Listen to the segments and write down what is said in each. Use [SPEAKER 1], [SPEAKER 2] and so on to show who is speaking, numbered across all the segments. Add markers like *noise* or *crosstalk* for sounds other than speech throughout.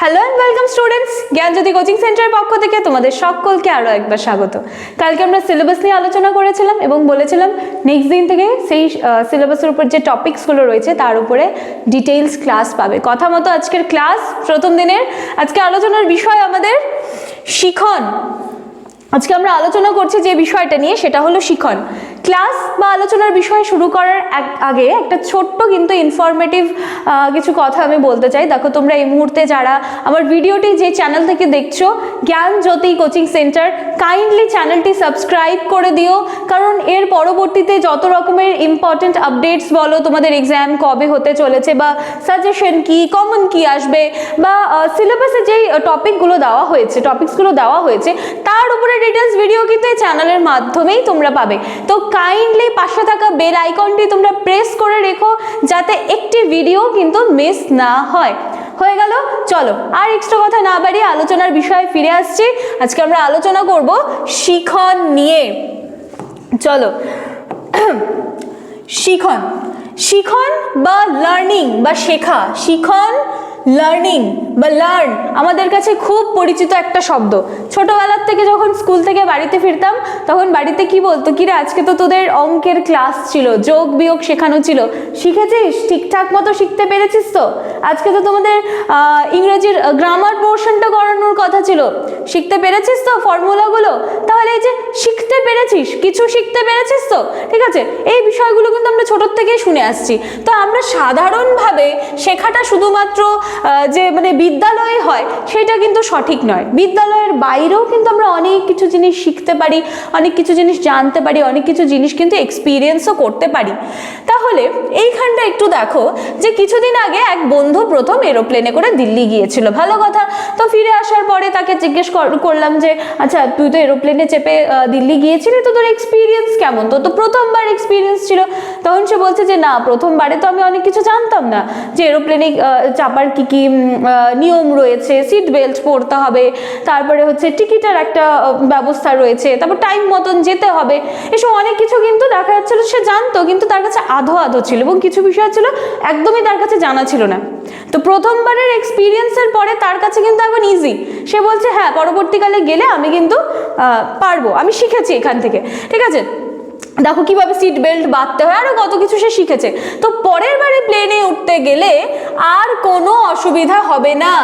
[SPEAKER 1] Hello and welcome students Gyanjyoti coaching সেন্টারের পক্ষ থেকে তোমাদের সকলকে আরও একবার স্বাগত। কালকে আমরা সিলেবাস নিয়ে আলোচনা করেছিলাম এবং বলেছিলাম নেক্সট দিন থেকে সেই সিলেবাসের উপর যে টপিকসগুলো রয়েছে তার উপরে ডিটেইলস ক্লাস পাবে। কথা মতো আজকের ক্লাস প্রথম দিনের আজকে আলোচনার বিষয় আমাদের শিখন। আজকে আমরা আলোচনা করছি যে বিষয়টা নিয়ে, সেটা হলো শিখন। ক্লাস বা আলোচনার বিষয় শুরু করার আগে একটা ছোট্ট কিন্তু ইনফরমেটিভ কিছু কথা আমি বলতে চাই। দেখো, তোমরা এই মুহূর্তে যারা আমার ভিডিওটি যে চ্যানেল থেকে দেখছ, Gyan Jyoti coaching centre kindly চ্যানেলটি সাবস্ক্রাইব করে দিও। কারণ এর পরবর্তীতে যত রকমের ইম্পর্টেন্ট আপডেটস বলো, তোমাদের এক্সাম কবে হতে চলেছে বা সাজেশন কি কমন কি আসবে বা সিলেবাসে যেই টপিকগুলো দেওয়া হয়েছে টপিকসগুলো দেওয়া হয়েছে, তার উপরে ডিটেলস ভিডিও কিন্তু এই চ্যানেলের মাধ্যমেই তোমরা পাবে। তো কাইন্ডলি পাশে থাকা বেল আইকনটি তোমরা প্রেস করে রেখো, যাতে একটি ভিডিও কিন্তু মিস না হয়। হয়ে গেল, চলো, আর এক্সট্রা কথা না বাড়িয়ে আলোচনার বিষয়ে ফিরে আসছি। আজকে আমরা আলোচনা করব শিখন নিয়ে। চলো, শিখন শিখন বা লার্নিং বা শেখা। শিখন লার্নিং বা লার্ন আমাদের কাছে খুব পরিচিত একটা শব্দ। ছোটোবেলার থেকে যখন স্কুল থেকে বাড়িতে ফিরতাম, তখন বাড়িতে কি বলতো, কিরে, আজকে তো তোদের অঙ্কের ক্লাস ছিল, যোগ বিয়োগ শেখানো ছিল। শিখেছিস? ঠিকঠাক মতো শিখতে পেরেছিস তো? আজকে তো তোমাদের ইংরেজির গ্রামার পোর্শনটা করানোর কথা ছিল। শিখতে পেরেছিস তো ফর্মুলাগুলো তাহলে এই যে শিখতে পেরেছিস, কিছু শিখতে পেরেছিস তো? ঠিক আছে, এই বিষয়গুলো কিন্তু আমরা ছোটোর থেকেই শুনে আসছি। তো আমরা সাধারণভাবে শেখাটা শুধুমাত্র যে মানে বিদ্যালয়ে হয়, সেটা কিন্তু সঠিক নয়। বিদ্যালয়ের বাইরেও কিন্তু আমরা অনেক কিছু জিনিস শিখতে পারি, অনেক কিছু জিনিস জানতে পারি, অনেক কিছু জিনিস কিন্তু এক্সপিরিয়েন্সও করতে পারি। তাহলে এইখানটা একটু দেখো যে কিছুদিন আগে এক বন্ধু প্রথম এরোপ্লেনে করে দিল্লি গিয়েছিল। ভালো কথা। তো ফিরে আসার পরে তাকে জিজ্ঞেস কর- করলাম যে আচ্ছা তুই তো এরোপ্লেনে চেপে দিল্লি গিয়েছিলি তো তোর এক্সপিরিয়েন্স কেমন? তো তো প্রথমবার এক্সপিরিয়েন্স ছিল। তখন সে বলছে যে, না, প্রথমবারে তো আমি অনেক কিছু জানতাম না যে এরোপ্লেনে চাপার কি কি নিয়ম রয়েছে সিট বেল্ট পরতে হবে, তারপরে হচ্ছে টিকিটের একটা ব্যবস্থা রয়েছে, তারপর টাইম মতন যেতে হবে, এসব অনেক কিছু কিন্তু দেখা যাচ্ছিল, সে জানতো, কিন্তু তার কাছে আধো আধো ছিল এবং কিছু বিষয় ছিল একদমই তার কাছে জানা ছিল না। তো প্রথমবারের এক্সপিরিয়েন্সের পরে তার কাছে কিন্তু এখন ইজি সে বলছে হ্যাঁ পরবর্তীকালে গেলে আমি কিন্তু পারব, আমি শিখেছি এখান থেকে। ঠিক আছে? দেখো কীভাবে সিট বেল্ট বাঁধতে হয় আরও কত কিছু সে শিখেছে। তো পরের বারে প্লেনে উঠতে গেলে আর কোনো অসুবিধা হবে না।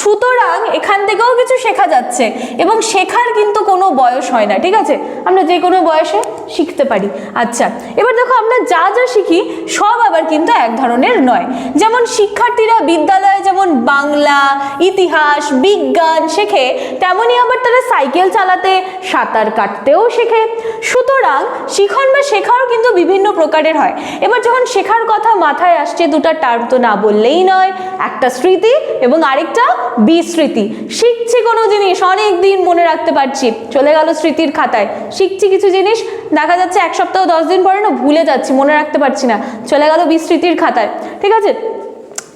[SPEAKER 1] সুতরাং এখান থেকেও কিছু শেখা যাচ্ছে এবং শেখার কিন্তু কোনো বয়স হয় না, ঠিক আছে? আমরা যে কোনো বয়সে শিখতে পারি। আচ্ছা এবার দেখো আমরা যা যা শিখি, সব আবার কিন্তু এক ধরনের নয়। যেমন শিক্ষার্থীরা বিদ্যালয়ে যেমন বাংলা, ইতিহাস, বিজ্ঞান শেখে, তেমনই আবার তারা সাইকেল চালাতে, সাঁতার কাটতেও শেখে। সুতরাং শিখন বা শেখাও কিন্তু বিভিন্ন প্রকারের হয়। এবার যখন শেখার কথা মাথায় আসছে, দুটা টার্ম তো না বললেই নয়, একটা স্মৃতি এবং আরেকটা বিস্মৃতি। শিখছি কোনো জিনিস অনেক দিন মনে রাখতে পারছি। চলে গেল স্মৃতির খাতায়। শিখছি কিছু জিনিস দেখা যাচ্ছে এক সপ্তাহ দশ দিন পরে না ভুলে যাচ্ছি, মনে রাখতে পারছি না। চলে গেল বিস্মৃতির খাতায়। ঠিক আছে?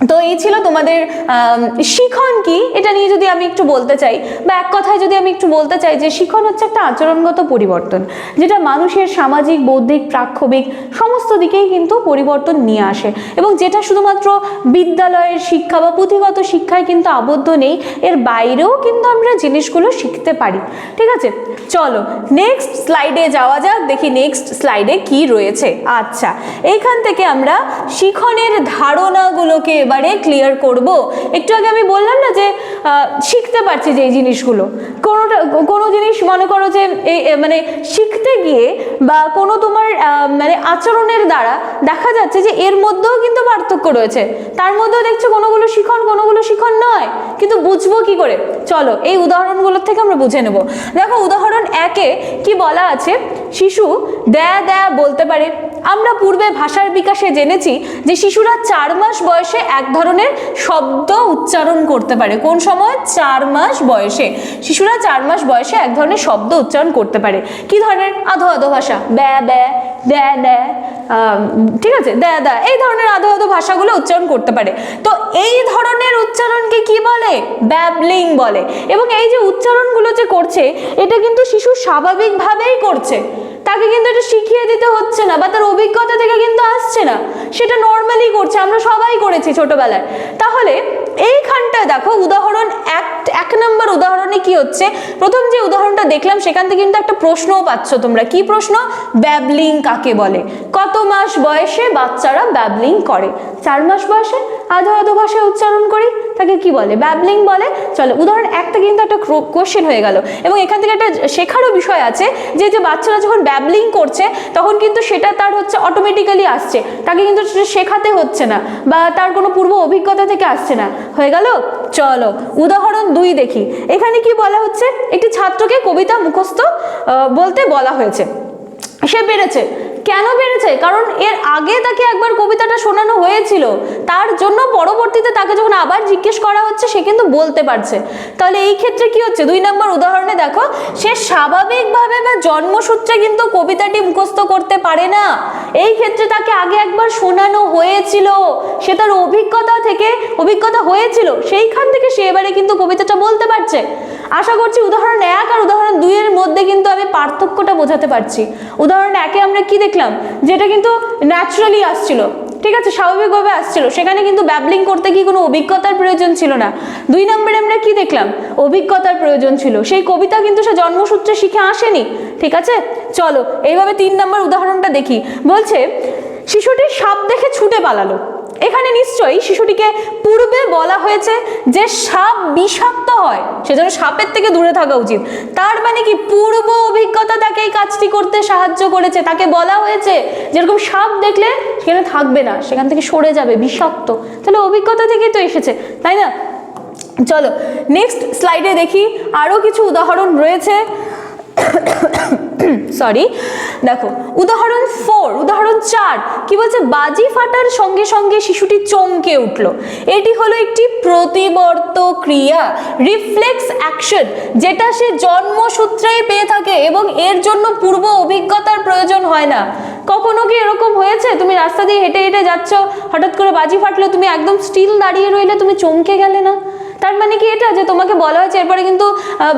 [SPEAKER 1] তো এই ছিল তোমাদের শিখন কি? এটা নিয়ে যদি আমি একটু বলতে চাই, বা এক কথায় যদি আমি একটু বলতে চাই যে শিখন হচ্ছে একটা আচরণগত পরিবর্তন, যেটা মানুষের সামাজিক, বৌদ্ধিক প্রাক্ষবিক সমস্ত দিকেই কিন্তু পরিবর্তন নিয়ে আসে। এবং যেটা শুধুমাত্র বিদ্যালয়ের শিক্ষা বা পুঁথিগত শিক্ষায় কিন্তু আবদ্ধ নেই, এর বাইরেও কিন্তু আমরা জিনিসগুলো শিখতে পারি। ঠিক আছে? চলো নেক্সট স্লাইডে যাওয়া যাক, দেখি নেক্সট স্লাইডে কি রয়েছে। আচ্ছা এইখান থেকে আমরা শিখনের ধারণাগুলোকে এবারে ক্লিয়ার করব। একটু আগে আমি বললাম না যে শিখতে পারছি যে এই জিনিসগুলো। কোনোটা, কোনো জিনিস মনে করো যে এই মানে শিখতে গিয়ে বা কোনো তোমার মানে আচরণের দ্বারা দেখা যাচ্ছে যে এর মধ্যেও কিন্তু পার্থক্য রয়েছে। তার মধ্যেও দেখছ কোনোগুলো শিখন কোনোগুলো শিখন নয়। কিন্তু বুঝব কি করে? চলো, এই উদাহরণগুলোর থেকে আমরা বুঝে নেব। দেখো, উদাহরণ একে কি বলা আছে? শিশু দ্যা দ্যা বলতে পারে। আমরা পূর্বে ভাষার বিকাশে জেনেছি যে শিশুরা চার মাস বয়সে এক ধরনের শব্দ উচ্চারণ করতে পারে। কোন সময়? চার মাস বয়সে। শিশুরা চার মাস বয়সে এক ধরনের শব্দ উচ্চারণ করতে পারে। কি ধরনের? আধো আধো ভাষা। ব্যা ব্যা দ্যা দ্যা ঠিক আছে? দ্যা দ্যা, এই ধরনের আধো আধো ভাষাগুলো উচ্চারণ করতে পারে। তো এই ধরনের উচ্চারণকে কি বলে? ব্যাবলিং বলে। এবং এই যে উচ্চারণগুলো যে করছে, এটা কিন্তু শিশু স্বাভাবিকভাবেই করছে। তাকে কিন্তু এটা শিখিয়ে দিতে হচ্ছে না, বা তার অভিজ্ঞতা থেকে কিন্তু আসছে না। সেটা নর্মালি করছে, আমরা সবাই করেছি ছোটবেলায়। তাহলে এইখানটা দেখো, উদাহরণ এক এক নম্বর উদাহরণে কি হচ্ছে? প্রথম যে উদাহরণটা দেখলাম, সেখান থেকে কিন্তু একটা প্রশ্নও পাচ্ছ তোমরা। কি প্রশ্ন? ব্যাবলিং কাকে বলে? কত মাস বয়সে বাচ্চারা ব্যাবলিং করে? চার মাস বয়সে? আধো আধো ভাষায় উচ্চারণ করি। তাকে কি বলে? ব্যাবলিং বলে। চলো, উদাহরণ একটা কিন্তু একটা কোশ্চেন হয়ে গেল। এবং এখান থেকে একটা শেখারও বিষয় আছে যে যে বাচ্চারা যখন ব্যাবলিং করছে, তখন কিন্তু সেটা তার হচ্ছে অটোমেটিক্যালি আসছে। তাকে কিন্তু শেখাতে হচ্ছে না বা তার কোনো পূর্ব অভিজ্ঞতা থেকে আসছে না। হয়ে গেল? চলো, উদাহরণ দুই দেখি। এখানে কি বলা হচ্ছে? একটি ছাত্রকে কবিতা মুখস্থ বলতে বলা হয়েছে। সে পেরেছে। কেন পেরেছে? কারণ এর আগে তাকে একবার কবিতাটা শোনানো হয়েছিল, তার জন্য পরবর্তীতে তাকে যখন আবার জিজ্ঞেস করা হচ্ছে, সে কিন্তু বলতে পারছে। তাহলে এই ক্ষেত্রে কি হচ্ছে? দুই নম্বর উদাহরণে দেখো, সে স্বাভাবিকভাবে বা জন্মসূত্রে কিন্তু কবিতাটি মুখস্থ করতে পারে না। এই ক্ষেত্রে তাকে আগে একবার শোনানো হয়েছিল, সে তার অভিজ্ঞতা থেকে, অভিজ্ঞতা হয়েছিল, সেইখান থেকে সে এবারে কিন্তু কবিতাটা বলতে পারছে। আশা করছি উদাহরণ এক আর উদাহরণ দুইয়ের মধ্যে কিন্তু আমি পার্থক্যটা বোঝাতে পারছি। উদাহরণ একে আমরা কি দেখলাম? যেটা কিন্তু ন্যাচারালি আসছিল। ঠিক আছে, স্বাভাবিকভাবে আসছিল। সেখানে কিন্তু ব্যাবলিং করতে গিয়ে কোনো অভিজ্ঞতার প্রয়োজন ছিল না। দুই নম্বরে আমরা কি দেখলাম? অভিজ্ঞতার প্রয়োজন ছিল। সেই কবিতা কিন্তু সে জন্মসূত্রে শিখে আসেনি। ঠিক আছে? চলো, এইভাবে তিন নম্বর উদাহরণটা দেখি। বলছে, শিশুটি সাপ দেখে ছুটে পালালো। এখানে নিশ্চয়ই শিশুটিকে পূর্বে বলা হয়েছে যে সাপ বিষাক্ত হয়, সেজন্য সাপের থেকে দূরে থাকা উচিত। তার মানে কি, পূর্ব অভিজ্ঞতা তাকে এই কাজটি করতে সাহায্য করেছে। তাকে বলা হয়েছে, যেরকম সাপ দেখলে সেখানে থাকবে না, সেখান থেকে সরে যাবে, বিষাক্ত। তাহলে অভিজ্ঞতা থেকেই তো এসেছে, তাই না? চলো নেক্সট স্লাইডে দেখি। আরও কিছু উদাহরণ রয়েছে। সরি দেখো, উদাহরণ ফোর উদাহরণ চার, কি বলছে? বাজি ফাটার সঙ্গে সঙ্গে শিশুটি চমকে উঠল। এটি হলো একটি প্রতিবর্ত ক্রিয়া রিফ্লেক্স অ্যাকশন যেটা সে জন্মসূত্রেই পেয়ে থাকে এবং এর জন্য পূর্ব অভিজ্ঞতার প্রয়োজন হয় না। কখনো কি এরকম হয়েছে? তুমি রাস্তা দিয়ে হেঁটে হেঁটে যাচ্ছ, হঠাৎ করে বাজি ফাটলো, তুমি একদম স্টিল দাঁড়িয়ে রইলে, তুমি চমকে গেলে না? তার মানে কি এটা? যে তোমাকে বলা হয়েছে, এরপরে কিন্তু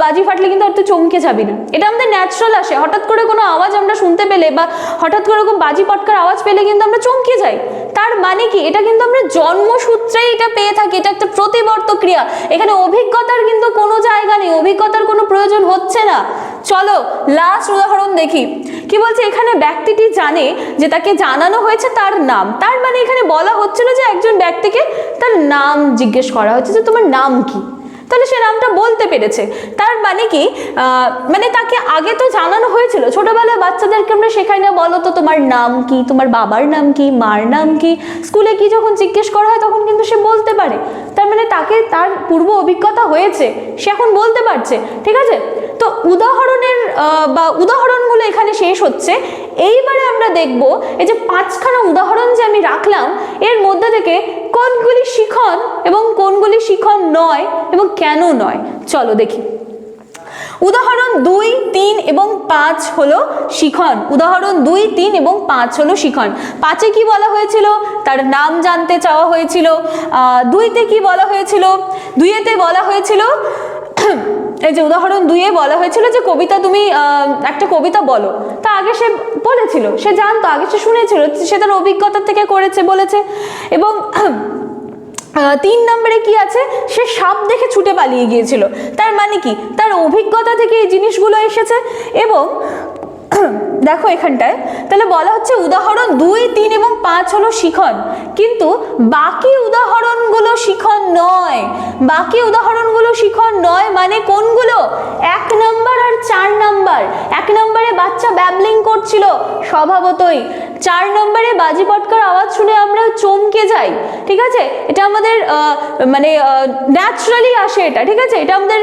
[SPEAKER 1] বাজি ফাটলে কিন্তু আর তুই চমকে যাবি না। এটা আমাদের ন্যাচারাল আসে। হঠাৎ করে কোনো আওয়াজ আমরা শুনতে পেলে বা হঠাৎ করে কোনো বাজি পটকার আওয়াজ পেলে কিন্তু আমরা চমকে যাই। তার মানে কি? এটা কিন্তু আমরা জন্মসূত্রেই এটা পেয়ে থাকি। এটা একটা প্রতিবর্ত ক্রিয়া। এখানে অভিজ্ঞতার কিন্তু কোনো জায়গা নেই। অভিজ্ঞতার কোনো প্রয়োজন হচ্ছে না। চলো লাস্ট উদাহরণ দেখি। কি বলছে? এখানে ব্যক্তিটি জানে যে তাকে জানানো হয়েছে তার নাম। তার মানে এখানে বলা হচ্ছে না যে একজন ব্যক্তিকে তার নাম জিজ্ঞেস করা হচ্ছে যে তোমার নাম কি? তাহলে সে নামটা বলতে পেরেছে। তার মানে কি? মানে তাকে আগে তো জানানো হয়েছিল, ছোটবেলায় বাচ্চাদেরকে আমরা শেখাই না, বলো তো তোমার নাম কি, তোমার বাবার নাম কি, মার নাম কি? স্কুলে কি যখন জিজ্ঞেস করা হয় তখন কিন্তু সে বলতে পারে। তার মানে তাকে তার পূর্ব অভিজ্ঞতা হয়েছে, সে এখন বলতে পারছে, ঠিক আছে? তো উদাহরণের বা উদাহরণগুলো এখানে শেষ হচ্ছে। এইবারে আমরা দেখব এই যে পাঁচখানা উদাহরণ যে আমি রাখলাম, এর মধ্যে থেকে কোনগুলি শিখন এবং কোনগুলি শিখন নয় এবং কেন নয়? চলো দেখি। উদাহরণ দুই, তিন এবং পাঁচ হলো শিখন। উদাহরণ দুই, তিন এবং পাঁচ হলো শিখন। পাঁচে কি বলা হয়েছিল? তার নাম জানতে চাওয়া হয়েছিল। দুইতে কি বলা হয়েছিল? দুইয়েতে বলা হয়েছিল এই যে উদাহরণ দুইয়ে বলা হয়েছিল যে কবিতা তুমি একটা কবিতা বলো। তা আগে সে বলেছিল, সে জানতো, আগে সে শুনেছিল, সে তার অভিজ্ঞতা থেকে করেছে, বলেছে। এবং তিন নম্বরে কি আছে? সে সাপ দেখে ছুটে পালিয়ে গিয়েছিল। তার মানে কি? তার অভিজ্ঞতা থেকে এই জিনিসগুলো এসেছে এবং *coughs* দেখো এখানটায়। তাহলে বলা হচ্ছে উদাহরণ দুই, তিন এবং পাঁচ হলো শিখন। কিন্তু বাকি উদাহরণগুলো শিখন নয়। বাকি উদাহরণগুলো শিখন নয় মানে কোনগুলো? এক নাম্বার আর চার নাম্বার। এক নম্বরে বাচ্চা ব্যাবলিং করছিল, স্বভাবতই। চার নম্বরে বাজি পটকার আওয়াজ শুনে আমরা চমকে যাই, ঠিক আছে? এটা আমাদের মানে ন্যাচারালি আসে এটা, ঠিক আছে? এটা আমাদের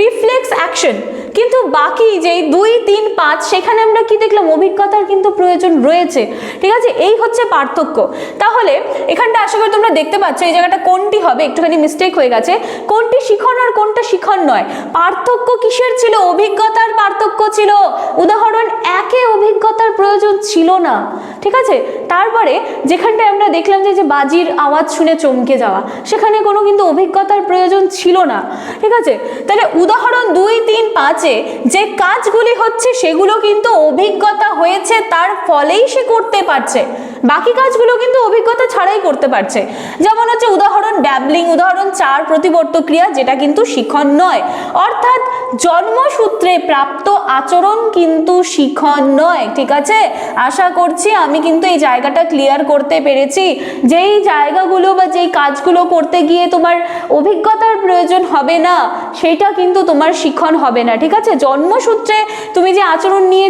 [SPEAKER 1] রিফ্লেক্স অ্যাকশন কিন্তু বাকি যেই দুই, তিন, পাঁচ, সেখানে আমরা কি দেখলাম? অভিজ্ঞতার কিন্তু প্রয়োজন রয়েছে। ঠিক আছে? এই হচ্ছে পার্থক্য। তাহলে এখানটা আশা করি তোমরা দেখতে পাচ্ছ, এই জায়গাটা কোনটি হবে? একটুখানি মিস্টেক হয়ে গেছে। কোনটি শিখন আর কোনটা শিখন নয়? পার্থক্য কিসের ছিল? অভিজ্ঞতার পার্থক্য ছিল। উদাহরণ, একে অভিজ্ঞতার প্রয়োজন ছিল না। ঠিক আছে? তারপরে যেখানটায় আমরা দেখলাম যে বাজির আওয়াজ শুনে চমকে যাওয়া, সেখানে কোনো কিন্তু অভিজ্ঞতার প্রয়োজন ছিল না। ঠিক আছে? তাহলে উদাহরণ দুই, তিন, পাঁচে যে কাজগুলি হচ্ছে সেগুলো কিন্তু অভিজ্ঞতা হয়েছে তার ফলেই সে করতে পারছে। বাকি কাজগুলো কিন্তু অভিজ্ঞতা ছাড়াই করতে পারছে। যেমন হচ্ছে উদাহরণ ব্যাবলিং, উদাহরণ চার প্রতিবর্ত ক্রিয়া যেটা কিন্তু শিখন নয়। অর্থাৎ জন্মসূত্রে প্রাপ্ত আচরণ কিন্তু শিখন নয়, ঠিক আছে? আশা করছি আমি কিন্তু এই জায়গাটা ক্লিয়ার করতে পেরেছি। যেই জায়গাগুলো বা যেই কাজগুলো করতে গিয়ে তোমার অভিজ্ঞতার প্রয়োজন হবে না, সেটা কিন্তু তোমার শিখন হবে না, ঠিক আছে? জন্মসূত্রে তুমি যে আচরণ নিয়ে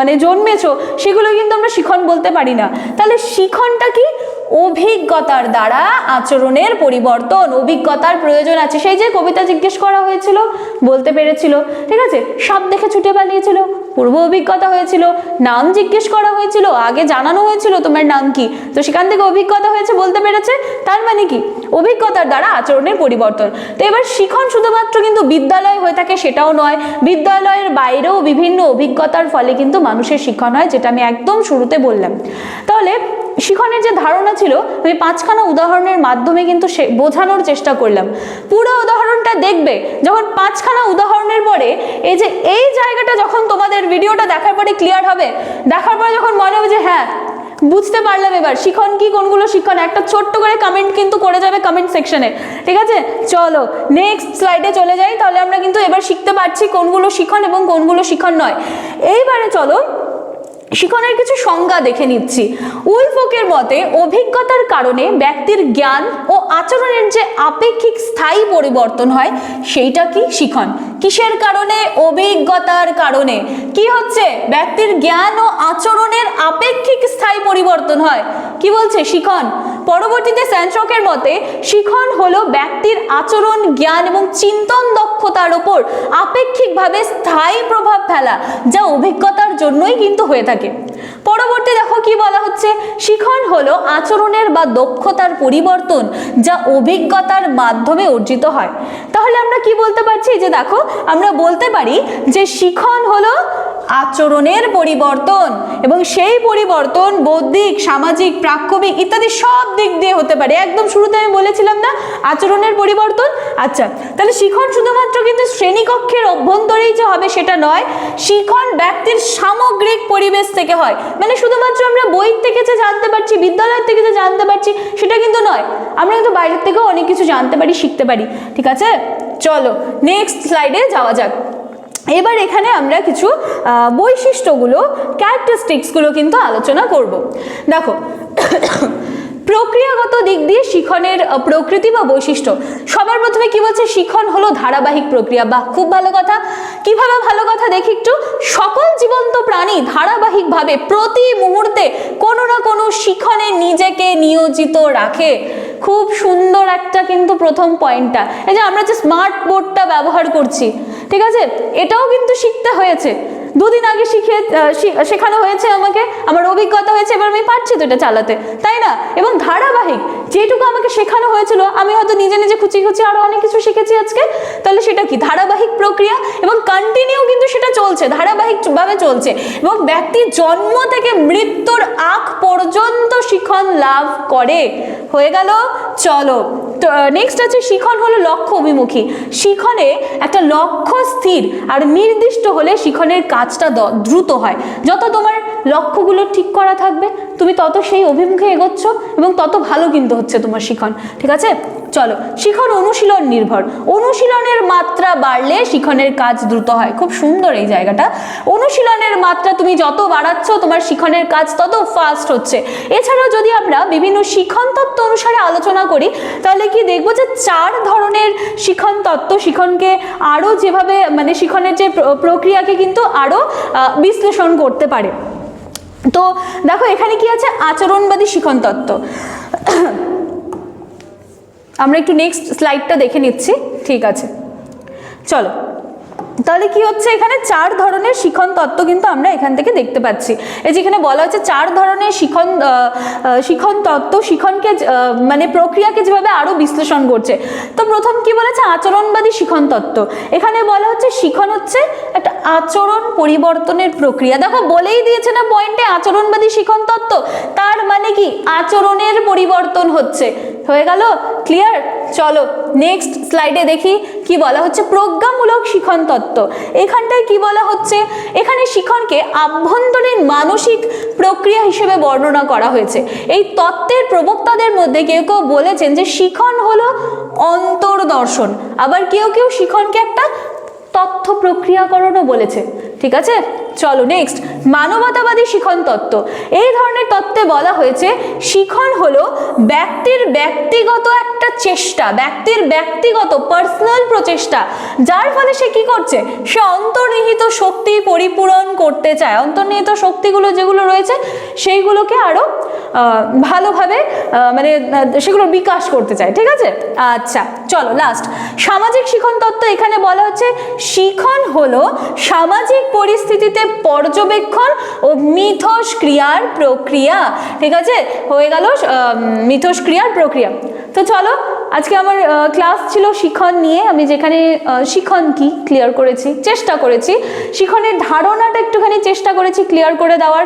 [SPEAKER 1] মানে জন্মেছো, সেগুলো কিন্তু আমরা শিখন বলতে পারি না। তাহলে শিখনটা কি? অভিজ্ঞতার দ্বারা আচরণের পরিবর্তন, অভিজ্ঞতার প্রয়োজন আছে। সেই যে কবিতা জিজ্ঞেস করা হয়েছিল, বলতে পেরেছিল, ঠিক আছে? সব দেখে ছুটে পালিয়েছিল পূর্ব অভিজ্ঞতা হয়েছিল, নাম জিজ্ঞেস করা হয়েছিল, আগে জানানো হয়েছিল তোমার নাম কি? তো সেখান থেকে অভিজ্ঞতা হয়েছে বলতে পেরেছে, তার মানে কি? অভিজ্ঞতার দ্বারা আচরণের পরিবর্তন। তো এবার শিখন শুধুমাত্র কিন্তু বিদ্যালয় হয়ে থাকে সেটাও নয়, বিদ্যালয়ের বাইরেও বিভিন্ন অভিজ্ঞতার ফলে কিন্তু মানুষের শিখন হয়, যেটা আমি একদম শুরুতে বললাম। তাহলে শিখনের যে ধারণা ছিল, আমি পাঁচখানা উদাহরণের মাধ্যমে কিন্তু সে বোঝানোর চেষ্টা করলাম। পুরো উদাহরণটা দেখবে, যখন পাঁচখানা উদাহরণের পরে এই যে এই জায়গাটা যখন তোমাদের ভিডিওটা দেখার পরে ক্লিয়ার হবে, দেখার পরে যখন মনে হবে যে হ্যাঁ বুঝতে পারলাম এবার, শিখন কি, কোনগুলো শিখন, একটা ছোট্ট করে কমেন্ট কিন্তু করে যাবে কমেন্ট সেকশনে ঠিক আছে? চলো নেক্সট স্লাইডে চলে যাই, তাহলে আমরা কিন্তু এবার শিখতে পারছি কোনগুলো শিখন এবং কোনগুলো শিখন নয়। এইবারে চলো শিখনের কিছু সংজ্ঞা দেখে নিচ্ছি। উলফোকের মতে, অভিজ্ঞতার কারণে ব্যক্তির জ্ঞান ও আচরণের যে আপেক্ষিক স্থায়ী পরিবর্তন হয়, সেইটা কি শিখন? কিসের কারণে? অভিজ্ঞতার কারণে। কি হচ্ছে? ব্যক্তির জ্ঞান ও আচরণের আপেক্ষিক স্থায়ী পরিবর্তন হয়। কি বলছে? শিখন। পরবর্তীতে স্যানচকের মতে, শিখন হলো ব্যক্তির আচরণ, জ্ঞান এবং চিন্তন দক্ষতার ওপর আপেক্ষিকভাবে স্থায়ী প্রভাব ফেলা, যা অভিজ্ঞতার জন্যই কিন্তু হয়ে থাকে। পরবর্তী দেখো কি বলা হচ্ছে? শিখন হলো আচরণের বা দক্ষতার পরিবর্তন যা অভিজ্ঞতার মাধ্যমে অর্জিত হয়। তাহলে আমরা কি বলতে পারছি? যে দেখো, আমরা বলতে পারি যে শিখন হলো আচরণের পরিবর্তন এবং সেই পরিবর্তন, বৌদ্ধিক, সামাজিক, প্রাক্ষবিক ইত্যাদি সব দিক দিয়ে হতে পারে। একদম শুরুতে আমি বলেছিলাম না, আচরণের পরিবর্তন? আচ্ছা তাহলে শিখন শুধুমাত্র কিন্তু শ্রেণীকক্ষের অভ্যন্তরেই যে হবে সেটা নয়, শিখন ব্যক্তির সামগ্রিক পরিবেশ থেকে হয়। মানে শুধুমাত্র আমরা বই থেকে যে জানতে পারছি, বিদ্যালয় থেকে যে জানতে পারছি, সেটা কিন্তু নয়। আমরা কিন্তু বাইরের থেকেও অনেক কিছু জানতে পারি, শিখতে পারি। ঠিক আছে? চলো নেক্সট স্লাইডে যাওয়া যাক। এবার এখানে আমরা কিছু বৈশিষ্ট্যগুলো ক্যারেক্টারিস্টিক্সগুলো কিন্তু আলোচনা করব। দেখো, প্রক্রিয়াগত দিক দিয়ে শিখনের প্রকৃতি বা বৈশিষ্ট্য, সবার প্রথমে কি বলছে? শিখন হলো ধারাবাহিক প্রক্রিয়া। বা খুব ভালো কথা। কীভাবে ভালো কথা দেখি একটু? সকল জীবন্ত প্রাণী ধারাবাহিকভাবে প্রতি মুহূর্তে কোনো না কোনো শিখনে নিজেকে নিয়োজিত রাখে। খুব সুন্দর একটা কিন্তু প্রথম পয়েন্টটা এই যে আমরা যে স্মার্ট বোর্ডটা ব্যবহার করছি ঠিক আছে? এটাও কিন্তু শিখতে হয়েছে। দুদিন আগে শিখে শেখানো হয়েছে আমাকে। আমার অভিজ্ঞতা হয়েছে, এবার আমি পারছি তো এটা চালাতে। তাই না? এবং ধারাবাহিক যেটুকু আমাকে শেখানো হয়েছিল, আমি হয়তো নিজে নিজে খুচি খুচি আরও অনেক কিছু শিখেছি আজকে। তাহলে সেটা কি? ধারাবাহিক প্রক্রিয়া এবং কন্টিনিউ কিন্তু সেটা চলছে, ধারাবাহিকভাবে চলছে। এবং ব্যক্তির জন্ম থেকে মৃত্যুর আগ পর্যন্ত শিখন লাভ করে। হয়ে গেল, চলো। নেক্সট আছে শিখন হলো লক্ষ্য অভিমুখী। শিখনে একটা লক্ষ্য স্থির আর নির্দিষ্ট হলে শিখনের কাজটা দ্রুত হয়। যত তোমার লক্ষ্যগুলো ঠিক করা থাকবে। তুমি তত সেই অভিমুখে এগোচ্ছ এবং তত ভালো কিন্তু হচ্ছে তোমার শিখন। ঠিক আছে? চলো, শিখন অনুশীলন নির্ভর। অনুশীলনের মাত্রা বাড়লে শিখনের কাজ দ্রুত হয়। খুব সুন্দর এই জায়গাটা। অনুশীলনের মাত্রা তুমি যত বাড়াচ্ছ তোমার শিখনের কাজ তত ফাস্ট হচ্ছে। এছাড়াও যদি আমরা বিভিন্ন শিখন তত্ত্ব অনুসারে আলোচনা করি, তাহলে কি দেখব যে চার ধরনের শিখন তত্ত্ব শিখনকে আরও যেভাবে মানে শিখনের যে প্রক্রিয়াকে কিন্তু আরও বিশ্লেষণ করতে পারে। তো দেখো, এখানে কি আছে? আচরণবাদী শিখন তত্ত্ব। আমরা একটু নেক্সট স্লাইডটা দেখে নিচ্ছি। ঠিক আছে। চলো। তাহলে কি হচ্ছে? এখানে চার ধরনের শিখন তত্ত্ব কিন্তু আমরা এখান থেকে দেখতে পাচ্ছি। এই যেখানে বলা হচ্ছে চার ধরনের শিখন শিখন তত্ত্ব, শিখনকে মানে প্রক্রিয়াকে যেভাবে আরও বিশ্লেষণ করছে। তো প্রথম কি বলেছে? আচরণবাদী শিখন তত্ত্ব। এখানে বলা হচ্ছে শিখন হচ্ছে একটা আচরণ পরিবর্তনের প্রক্রিয়া। দেখো, বলেই দিয়েছে না পয়েন্টে আচরণবাদী শিখন তত্ত্ব। তার মানে কি? আচরণের পরিবর্তন হচ্ছে। হয়ে গেল ক্লিয়ার চলো নেক্সট স্লাইডে দেখি কি বলা হচ্ছে। প্রজ্ঞামূলক শিখন তত্ত্ব। এখানটায় কি বলা হচ্ছে? এখানে শিখনকে আভ্যন্তরীণ মানসিক প্রক্রিয়া হিসেবে বর্ণনা করা হয়েছে। এই তত্ত্বের প্রবক্তাদের মধ্যে কেউ কেউ বলেছেন যে শিখন হলো অন্তর্দর্শন। আবার কেউ কেউ শিখনকে একটা তথ্য প্রক্রিয়াকরণও বলেছে। ঠিক আছে? চলো নেক্সট মানবতাবাদী শিখন তত্ত্ব। এই ধরনের তত্ত্বে বলা হয়েছে শিখন হলো ব্যক্তির ব্যক্তিগত একটা চেষ্টা ব্যক্তির ব্যক্তিগত পার্সোনাল প্রচেষ্টা যার ফলে সে কি করছে? সে অন্তর্নিহিত শক্তি পরিপূরণ করতে চায়। অন্তর্নিহিত শক্তিগুলো যেগুলো রয়েছে সেইগুলোকে আরও আহ, ভালোভাবে মানে আহ, সেগুলোর বিকাশ করতে চায় ঠিক আছে? আচ্ছা চলো লাস্ট সামাজিক শিখন তত্ত্ব এখানে বলা হচ্ছে শিখন হলো সামাজিক পরিস্থিতিতে পর্যবেক্ষণ ও মিথস্ক্রিয়ার প্রক্রিয়া। ঠিক আছে? হয়ে গেল মিথস্ক্রিয়ার প্রক্রিয়া। তো চলো, আজকে আমার ক্লাস ছিল শিখন নিয়ে। আমি যেখানে শিখন কি ক্লিয়ার করেছি, চেষ্টা করেছি। শিখনের ধারণাটা একটুখানি চেষ্টা করেছি ক্লিয়ার করে দেওয়ার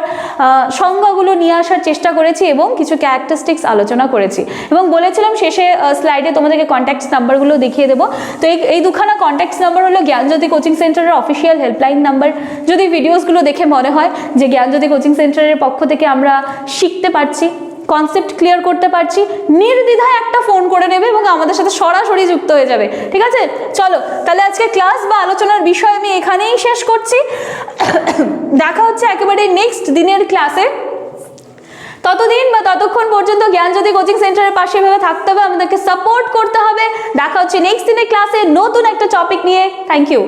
[SPEAKER 1] সংজ্ঞাগুলো নিয়ে আসার চেষ্টা করেছি এবং কিছু ক্যারেক্টারিস্টিক্স আলোচনা করেছি। এবং বলেছিলাম শেষে স্লাইডে তোমাদেরকে কন্ট্যাক্ট নাম্বারগুলো দেখিয়ে দেবো। তো এই দুখানা কন্ট্যাক্ট নাম্বার হলো জ্ঞানজ্যোতি কোচিং সেন্টারের অফিসিয়াল হেল্পলাইন নাম্বার যদি ভিডিওসগুলো দেখে মনে হয় যে জ্ঞানজ্যোতি কোচিং সেন্টারের পক্ষ থেকে আমরা শিখতে পারছি কনসেপ্ট ক্লিয়ার করতে পারছি, নির্দ্বিধায় একটা ফোন করে নেবে এবং আমাদের সাথে সরাসরি যুক্ত হয়ে যাবে। ঠিক আছে? চলো, তাহলে আজকে ক্লাস বা আলোচনার বিষয় আমি এখানেই শেষ করছি। *coughs* দেখা হচ্ছে একেবারে নেক্সট দিনের ক্লাসে ততদিন বা ততক্ষণ পর্যন্ত জ্ঞান জ্ঞানজ্যোতি কোচিং সেন্টারের পাশে এভাবে থাকতে হবে। আমাদেরকে সাপোর্ট করতে হবে। দেখা হচ্ছে নেক্সট দিনের ক্লাসে নতুন একটা টপিক নিয়ে। Thank you